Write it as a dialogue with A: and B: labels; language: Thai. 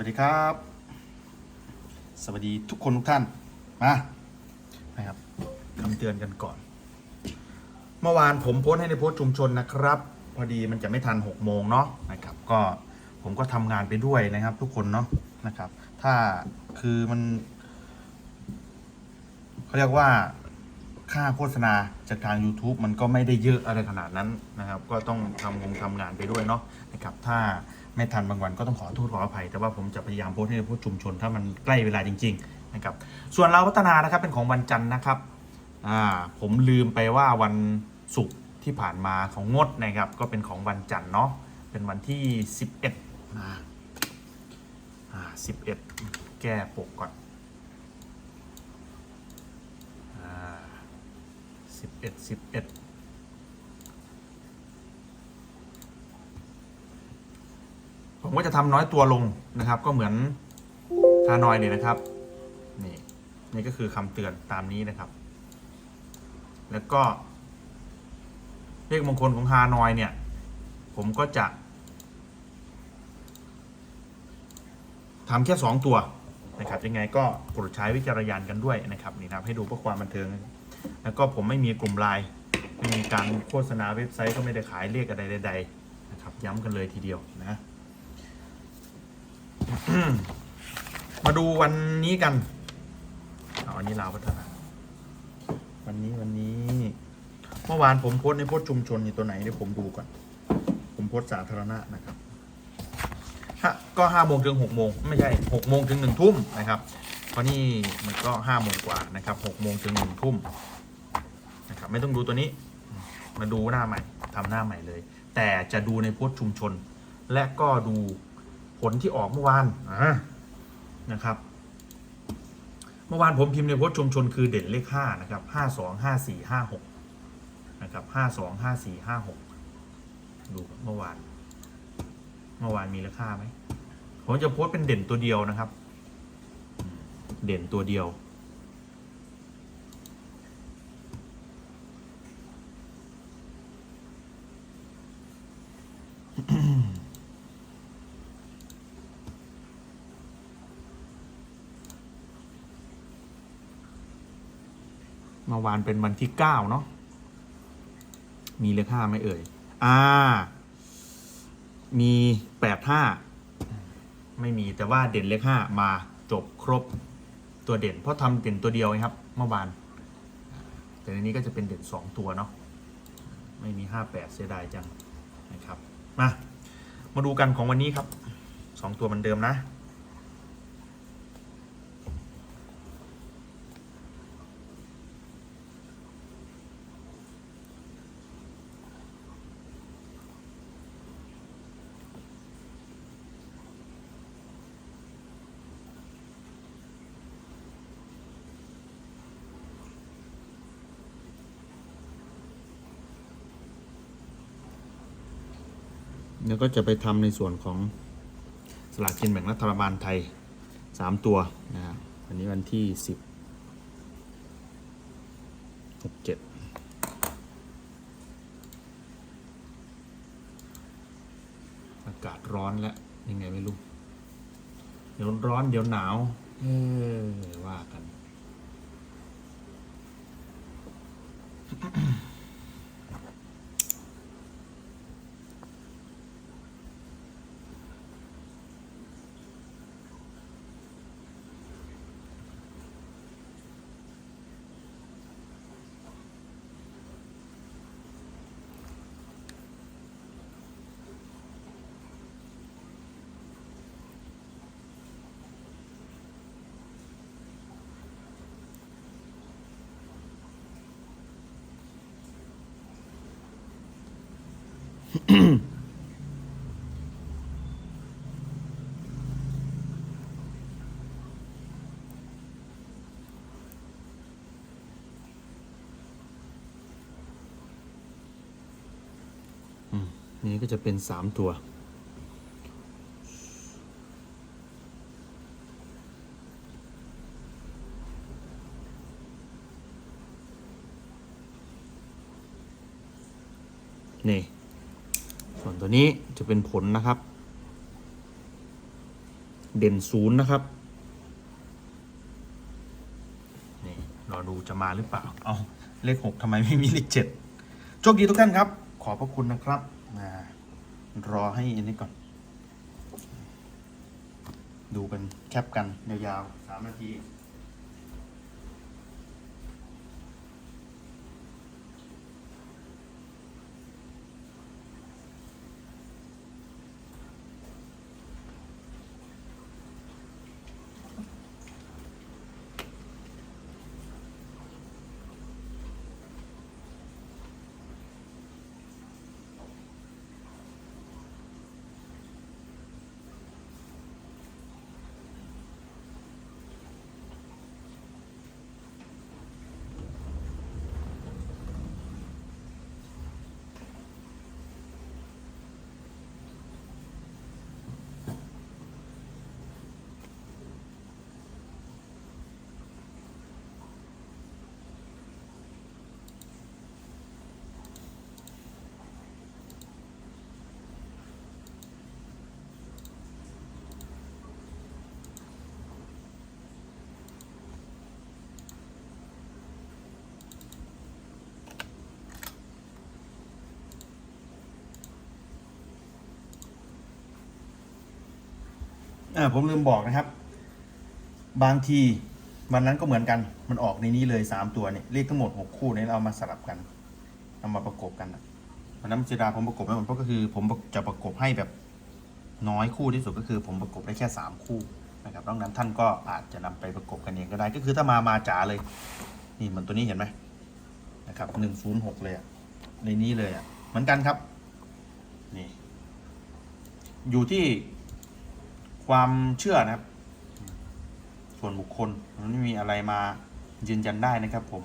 A: วัสดีครับ สวัสดีทุกคนทุกท่านมานะครับคำเตือนกันก่อน เมื่อวานผมโพสให้ในโพสชุมชนนะครับ พอดีมันจะไม่ทัน6โมงเนาะนะครับ ก็ผมก็ทำงานไปด้วยนะครับ ทุกคนเนาะนะครับ ถ้าคือมันเขาเรียกว่าค่าโฆษณาจากทาง YouTube มันก็ไม่ได้เยอะอะไรขนาดนั้นนะครับ ก็ต้องทำงงทำงานไปด้วยเนาะนะครับ ถ้าไม่ทันบางวันก็ต้องขอโทษขออภัย แต่ว่าผมจะพยายามโพสให้ผู้ชุมชน ถ้ามันใกล้เวลาจริงๆนะครับส่วนเราพัฒนานะครับเป็นของวันจันทร์นะครับผมลืมไปว่าวันศุกร์ที่ผ่านมาของงดนะครับก็เป็นของวันจันทร์เนาะเป็นวันที่ 11บเอ็ดอ่อ็ดแก้ปกก่อนอ่าเอ็ด ผมก็จะทำน้อยตัวลงนะครับ ก็เหมือนฮานอยเนี่ยนะครับนี่นี่ก็คือคำเตือนตามนี้นะครับ แล้วก็เลขมงคลของฮานอยเนี่ย ผมก็จะทำแค่สองตัวนะครับยังไงก็โปรดใช้วิจารณญาณกันด้วยนะครับนี่นะครับให้ดูเพื่อความบันเทิง แล้วก็ผมไม่มีกลุ่มไลน์ไม่มีการโฆษณาเว็บไซต์ก็ไม่ได้ขายเลขอะไรใดๆนะครับ ย้ำกันเลยทีเดียวนะ มาดูวันนี้กันเอาอันนี้ลาวพัฒนา วันนี้วันนี้ เมื่อวานผมโพสในโพสชุมชนนี่ตัวไหนเดี๋ยวผมดูก่อน ผมโพสสาธารณะนะครับฮะก็ห้าโมงถึงหกโมงไม่ใช่หกโมงถึงหนึ่งทุ่มนะครับเพราะนี่มันก็ห้าโมงกว่านะครับหกโมงถึงหนึ่งทุ่มนะครับไม่ต้องดูตัวนี้ มาดูหน้าใหม่ทำหน้าใหม่เลย แต่จะดูในโพสชุมชน และก็ดู ผลที่ออกเมื่อวานนะครับ เมื่อวานผมพิมพ์ในโพสต์ชุมชนคือเด่นเลขห้านะครับห้าสองห้าสี่ห้าหกนะครับห้าสองห้าสี่ห้าหกดูเมื่อวาน เมื่อวานมีราคาไหมผมจะโพสต์เป็นเด่นตัวเดียวนะครับ เด่นตัวเดียว เมื่อวานเป็นวันที่เก้าเนาะมีเลขห้าไหมเอ่ย อ่า มีแปดห้าไม่มีแต่ว่าเด่นเลขห้ามาจบครบตัวเด่น เพราะทำเด่นตัวเดียวครับ เมื่อวาน แต่ในนี้ก็จะเป็นเด่นสองตัวเนาะไม่มีห้าแปดเสียดายจังนะครับ มา มาดูกันของวันนี้ครับสองตัวเหมือนเดิมนะ แล้วก็จะไปทำในส่วนของสลากกินแบ่งรัฐบาลไทยสามตัวนะครับวันนี้วันที่สิบหกเจ็ดอากาศร้อนแล้วยังไงไม่รู้ เดี๋ยวร้อนเดี๋ยวหนาว เออว่ากัน นี่ก็จะเป็นสามตัว นี่ ส่วนตัวนี้จะเป็นผลนะครับ เด่นศูนย์นะครับนี่รอดูจะมาหรือเปล่า เอาเลขหกทำไมไม่มีเลขเจ็ดโชคดีทุกท่านครับ ขอบพระคุณนะครับรอให้อันนี้ก่อน ดูกันแคปกันยาวๆสามนาที อ่าผมลืมบอกนะครับ บางทีวันนั้นก็เหมือนกันมันออกในนี้เลยสามตัวเนี่ยเลขทั้งหมดหกคู่เนี่ยเรามาสลับกันเอามาประกบกันวันนั้นเจดาผมประกบไม่หมดเพราะก็คือผมจะประกบให้แบบน้อยคู่ที่สุดก็คือผมประกบได้แค่สามคู่นะครับนอกนั้นท่านก็อาจจะนำไปประกบกันเองก็ได้ ก็คือถ้ามามาจ๋าเลย นี่เหมือนตัวนี้เห็นไหมนะครับหนึ่งศูนย์หกเลยอะในนี้เลยอะเหมือนกันครับนี่อยู่ที่ ความเชื่อนะครับ ส่วนบุคคลมันไม่มีอะไรมายืนยันได้นะครับผม